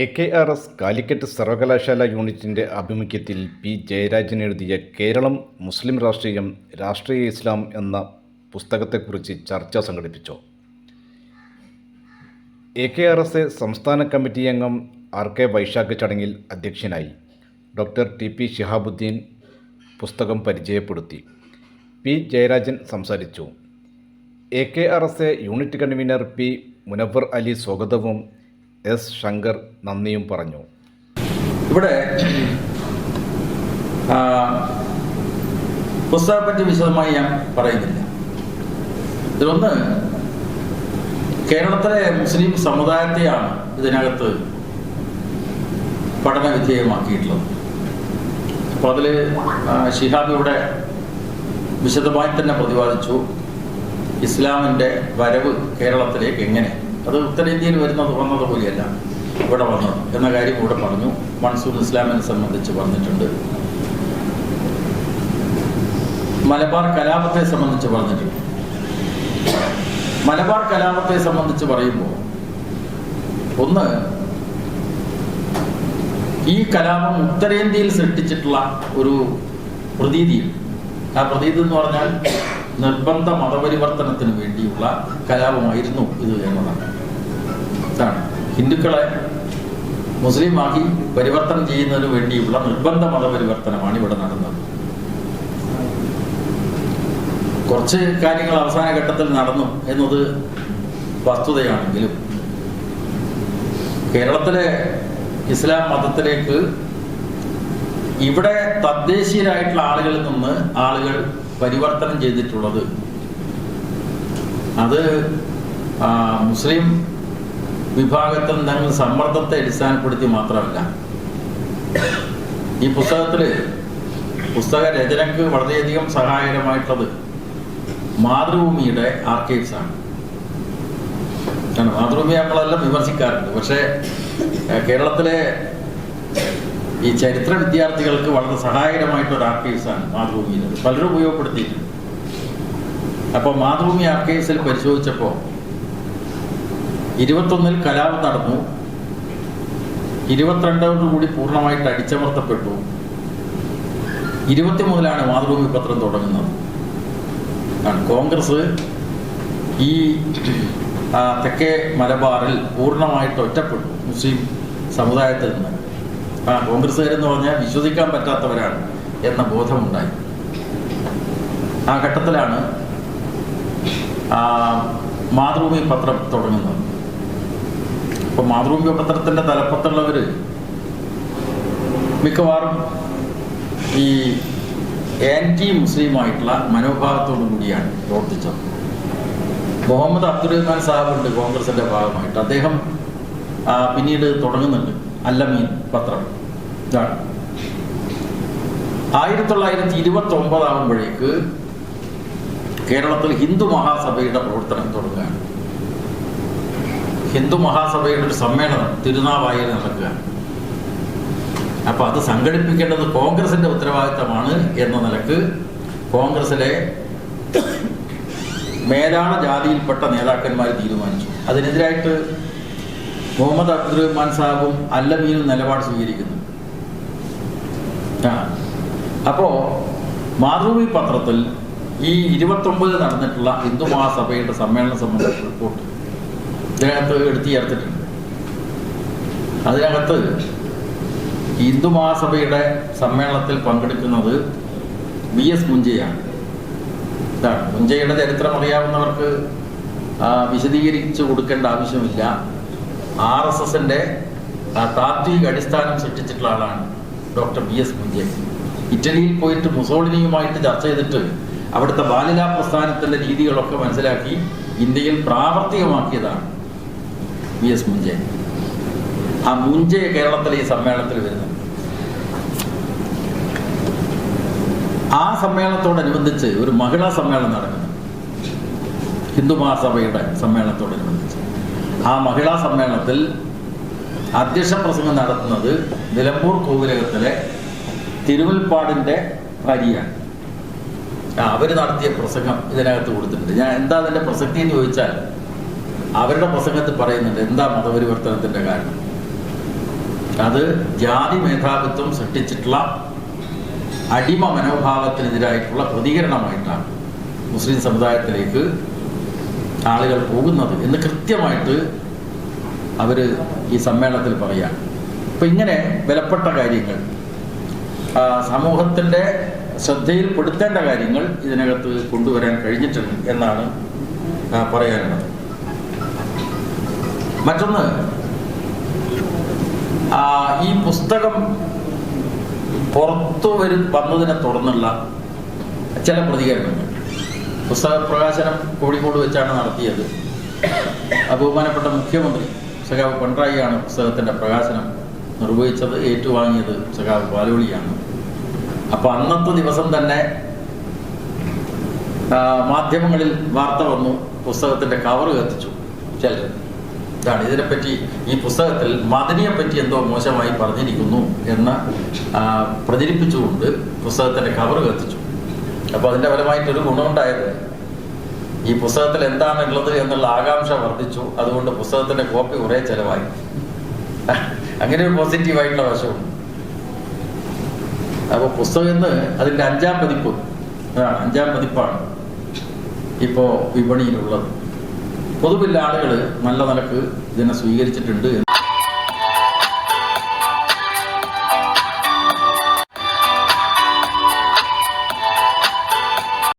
A K R S Calicut സർവകലാശാല യൂണിറ്റിന്റെ ആഭിമുഖ്യത്തിൽ പി ജയരാജൻ എഴുതിയ കേരളം മുസ്ലിം രാഷ്ട്രീയം രാഷ്ട്രീയ ഇസ്ലാം എന്ന പുസ്തകത്തെക്കുറിച്ച് ചർച്ച സംഘടിപ്പിച്ചു. എ കെ ആർ എസ് സംസ്ഥാന കമ്മിറ്റി അംഗം ആർ കെ വൈശാഖ് ചടങ്ങിൽ അധ്യക്ഷനായി ഡോക്ടർ ടി പി ഷിഹാബുദ്ദീൻ പുസ്തകം പരിചയപ്പെടുത്തി. പി ജയരാജൻ സംസാരിച്ചു. A K R S unit convener P Munavar Ali സ്വാഗതവും എസ് ശങ്കർ നന്ദിയും പറഞ്ഞു. ഇവിടെ ആ, പുസ്തകത്തെ വിശദമായി ഞാൻ പറയുന്നില്ല. ഇതിലൊന്ന് കേരളത്തിലെ മുസ്ലിം സമുദായത്തെയാണ് ഇതിനകത്ത് പഠന വിധേയമാക്കിയിട്ടുള്ളത് അപ്പോൾ അതിൽ ഷിഹാബ് ഇവിടെ വിശദമായി തന്നെ പ്രതിപാദിച്ചു ഇസ്ലാമിന്റെ വരവ് കേരളത്തിലേക്ക് എങ്ങനെ അത് ഉത്തരേന്ത്യയിൽ വരുന്നത് വന്നത് പോലെയല്ല. ഇവിടെ വന്നത് എന്ന കാര്യം ഇവിടെ പറഞ്ഞു. മൺസൂൺ ഇസ്ലാമിനെ സംബന്ധിച്ച് പറഞ്ഞിട്ടുണ്ട്. മലബാർ കലാപത്തെ സംബന്ധിച്ച് പറഞ്ഞിട്ടുണ്ട്. മലബാർ കലാപത്തെ സംബന്ധിച്ച് പറയുമ്പോൾ ഒന്ന് ഈ കലാപം ഉത്തരേന്ത്യയിൽ സൃഷ്ടിച്ചിട്ടുള്ള ഒരു പ്രതീതി ആ പ്രതീതി എന്ന് പറഞ്ഞാൽ നിർബന്ധ മതപരിവർത്തനത്തിന് വേണ്ടിയുള്ള കലാപമായിരുന്നു ഇത് എന്നതാണ്. ഇതാണ് ഹിന്ദുക്കളെ മുസ്ലിമാക്കി പരിവർത്തനം ചെയ്യുന്നതിന് വേണ്ടിയുള്ള നിർബന്ധ മതപരിവർത്തനമാണ് ഇവിടെ നടന്നത്. കുറച്ച് കാര്യങ്ങൾ അവസാന ഘട്ടത്തിൽ നടന്നു എന്നത് വസ്തുതയാണെങ്കിലും കേരളത്തിലെ ഇസ്ലാം മതത്തിലേക്ക് ഇവിടെ തദ്ദേശീയരായിട്ടുള്ള ആളുകളിൽ നിന്ന് ആളുകൾ പരിവർത്തനം ചെയ്തിട്ടുള്ളത്. അത് മുസ്ലിം വിഭാഗത്തിൽ നിങ്ങൾ സമ്മർദ്ദത്തെ അടിസ്ഥാനപ്പെടുത്തി മാത്രമല്ല. ഈ പുസ്തകത്തിൽ പുസ്തക രചനക്ക് വളരെയധികം സഹായകരമായിട്ടുള്ളത് മാതൃഭൂമിയുടെ ആർക്കൈവ്സ് ആണ്. മാതൃഭൂമി നമ്മളെല്ലാം വിമർശിക്കാറുണ്ട്. പക്ഷേ കേരളത്തിലെ ഈ ചരിത്ര വിദ്യാർത്ഥികൾക്ക് വളരെ സഹായകരമായിട്ടൊരു ആർക്കൈവ്സ് ആണ് മാതൃഭൂമിയിൽ പലരും ഉപയോഗപ്പെടുത്തിയിട്ടുണ്ട്. അപ്പോൾ മാതൃഭൂമി ആർക്കൈവ്സിൽ പരിശോധിച്ചപ്പോൾ ഇരുപത്തൊന്നിൽ കലാപം നടന്നു. ഇരുപത്തിരണ്ടോടു കൂടി പൂർണമായിട്ട് അടിച്ചമർത്തപ്പെട്ടു. ഇരുപത്തി മുതലാണ് മാതൃഭൂമി പത്രം തുടങ്ങുന്നത്. കോൺഗ്രസ് ഈ തെക്കേ മലബാറിൽ പൂർണമായിട്ട് ഒറ്റപ്പെട്ടു മുസ്ലിം സമുദായത്തിൽ നിന്ന്. ആ കോൺഗ്രസ്സുകാരെന്ന് പറഞ്ഞാൽ വിശ്വസിക്കാൻ പറ്റാത്തവരാണ് എന്ന ബോധമുണ്ടായി. ആ ഘട്ടത്തിലാണ് മാതൃഭൂമി പത്രം തുടങ്ങുന്നത്. അപ്പൊ മാതൃഭൂമി പത്രത്തിന്റെ തലപ്പത്തുള്ളവര് മിക്കവാറും ഈ ആന്റി മുസ്ലിമായിട്ടുള്ള മനോഭാവത്തോടു കൂടിയാണ് പ്രവർത്തിച്ചത്. മുഹമ്മദ് അബ്ദുറഹ്മാൻ സാഹിബ് ഉണ്ട് കോൺഗ്രസിന്റെ ഭാഗമായിട്ട് അദ്ദേഹം പിന്നീട് തുടങ്ങുന്നുണ്ട് അല്ലമീൻ പത്രം. ഇതാണ്. ആയിരത്തി തൊള്ളായിരത്തി ഇരുപത്തി ഒമ്പതാകുമ്പോഴേക്ക് കേരളത്തിൽ ഹിന്ദു മഹാസഭയുടെ പ്രവർത്തനം തുടങ്ങുകയാണ്. ഹിന്ദു മഹാസഭയുടെ ഒരു സമ്മേളനം തിരുനാവായിൽ നടക്കുകയാണ് അപ്പൊ അത് സംഘടിപ്പിക്കേണ്ടത് കോൺഗ്രസിന്റെ ഉത്തരവാദിത്തമാണ് എന്ന നിലയ്ക്ക് കോൺഗ്രസിലെ മേലാള ജാതിയിൽപ്പെട്ട നേതാക്കന്മാർ തീരുമാനിച്ചു. അതിനെതിരായിട്ട് മുഹമ്മദ് അബ്ദുറഹ്മാൻ സാഹബും അല്ലമീനും നിലപാട് സ്വീകരിക്കുന്നു. അപ്പോ മാതൃഭൂമി പത്രത്തിൽ ഈ ഇരുപത്തൊമ്പത് നടന്നിട്ടുള്ള ഹിന്ദു മഹാസഭയുടെ സമ്മേളനം സംബന്ധിച്ച റിപ്പോർട്ട് ഇതിനകത്ത് എടുത്തു ചേർത്തിട്ടുണ്ട് അതിനകത്ത് ഹിന്ദു മഹാസഭയുടെ സമ്മേളനത്തിൽ പങ്കെടുക്കുന്നത് വി എസ് മുഞ്ചയാണ് ഇതാണ്. മുഞ്ചയുടെ ചരിത്രം അറിയാവുന്നവർക്ക് വിശദീകരിച്ചു കൊടുക്കേണ്ട ആവശ്യമില്ല. ആർ എസ് എസിന്റെ താത്വിക അടിസ്ഥാനം സൃഷ്ടിച്ചിട്ടുള്ള ആളാണ് ഡോക്ടർ വി എസ് മുഞ്ചെ ഇറ്റലിയിൽ പോയിട്ട് മുസോളിനിയുമായിട്ട് ചർച്ച ചെയ്തിട്ട് അവിടുത്തെ ബാലില പ്രസ്ഥാനത്തിന്റെ രീതികളൊക്കെ മനസ്സിലാക്കി ഇന്ത്യയിൽ പ്രാവർത്തികമാക്കിയതാണ്. V S മുഞ്ചെ. ആ മുഞ്ചെ കേരളത്തിലെ ഈ സമ്മേളനത്തിൽ വരുന്നു. ആ സമ്മേളനത്തോടനുബന്ധിച്ച് ഒരു മഹിളാ സമ്മേളനം നടക്കുന്നു. ഹിന്ദു മഹാസഭയുടെ സമ്മേളനത്തോടനുബന്ധിച്ച്. ആ മഹിളാ സമ്മേളനത്തിൽ അധ്യക്ഷ പ്രസംഗം നടത്തുന്നത് നിലമ്പൂർ കോവിലകത്തിലെ തിരുവൽപ്പാടിന്റെ ഭാര്യയാണ്. അവർ നടത്തിയ പ്രസംഗം ഇതിനകത്ത് കൊടുത്തിട്ടുണ്ട്. ഞാൻ എന്താ അതിന്റെ പ്രസക്തി എന്ന് ചോദിച്ചാൽ അവരുടെ പ്രസംഗത്തിൽ പറയുന്നുണ്ട് എന്താ മതപരിവർത്തനത്തിന്റെ കാരണം? അത് ജാതി മേധാവിത്വം സൃഷ്ടിച്ചിട്ടുള്ള അടിമ മനോഭാവത്തിനെതിരായിട്ടുള്ള പ്രതികരണമായിട്ടാണ് മുസ്ലിം സമുദായത്തിലേക്ക് ആളുകൾ പോകുന്നത് എന്ന് കൃത്യമായിട്ട് അവർ ഈ സമ്മേളനത്തിൽ പറയാം അപ്പം ഇങ്ങനെ വിലപ്പെട്ട കാര്യങ്ങൾ സമൂഹത്തിന്റെ ശ്രദ്ധയിൽപ്പെടുത്തേണ്ട കാര്യങ്ങൾ ഇതിനകത്ത് കൊണ്ടുവരാൻ കഴിഞ്ഞിട്ടുണ്ട് എന്നാണ് പറയാനുള്ളത്. മറ്റൊന്ന് ഈ പുസ്തകം പുറത്തു വരും വന്നതിനെ തുടർന്നുള്ള ചില പ്രതികരണങ്ങൾ. പുസ്തക പ്രകാശനം കോഴിക്കോട് വെച്ചാണ് നടത്തിയത്. ബഹുമാനപ്പെട്ട മുഖ്യമന്ത്രി സഖാവ് പിണറായിയാണ് പുസ്തകത്തിന്റെ പ്രകാശനം നിർവഹിച്ചത് ഏറ്റുവാങ്ങിയത് സഖാവ് പാലോളിയാണ് അപ്പോൾ അന്നത്തെ ദിവസം തന്നെ മാധ്യമങ്ങളിൽ വാർത്ത വന്നു പുസ്തകത്തിന്റെ കവർ കത്തിച്ചു ചിലർ. ഇതാണ്. ഇതിനെപ്പറ്റി ഈ പുസ്തകത്തിൽ മദനിയെ പറ്റി എന്തോ മോശമായി പറഞ്ഞിരിക്കുന്നു എന്ന് പ്രചരിപ്പിച്ചുകൊണ്ട് പുസ്തകത്തിന്റെ കവർ കത്തിച്ചു. അപ്പോൾ അതിന്റെ ഫലമായിട്ടൊരു ഗുണമുണ്ടായത് ഈ പുസ്തകത്തിൽ എന്താണുള്ളത് എന്നുള്ള ആകാംക്ഷ വർദ്ധിച്ചു. അതുകൊണ്ട് പുസ്തകത്തിന്റെ കോപ്പി കുറേ ചിലവായി. അങ്ങനെ ഒരു പോസിറ്റീവായിട്ടുള്ള വശമുണ്ട്. അപ്പോൾ പുസ്തകം എന്ന് അതിന്റെ അഞ്ചാം പതിപ്പ്. അഞ്ചാം പതിപ്പാണ്. ഇപ്പോൾ വിപണിയിലുള്ളത്. പൊതുവിൽ ആളുകൾ നല്ല നിലയ്ക്ക് ഇതിനെ സ്വീകരിച്ചിട്ടുണ്ട്